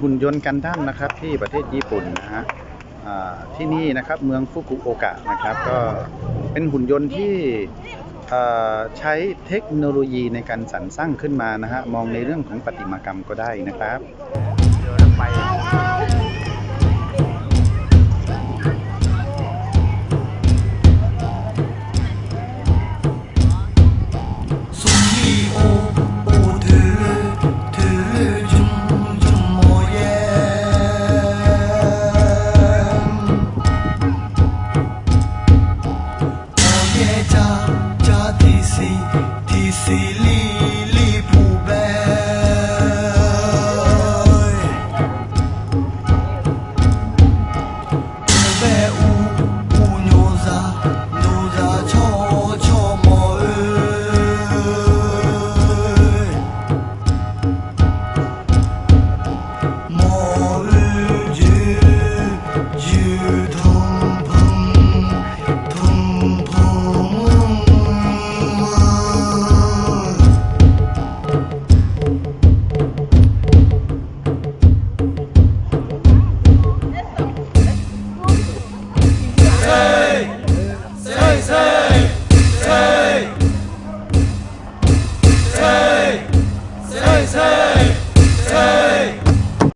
หุ่นยนต์กันดั้มนะครับที่ประเทศญี่ปุ่นนะฮะที่นี่นะครับเมืองฟุกุโอกะนะครับก็เป็นหุ่นยนต์ที่ใช้เทคโนโลยีในการสรรสร้างขึ้นมานะฮะมองในเรื่องของปฏิมากรรมก็ได้นะครับโอ easily say, say, say, say.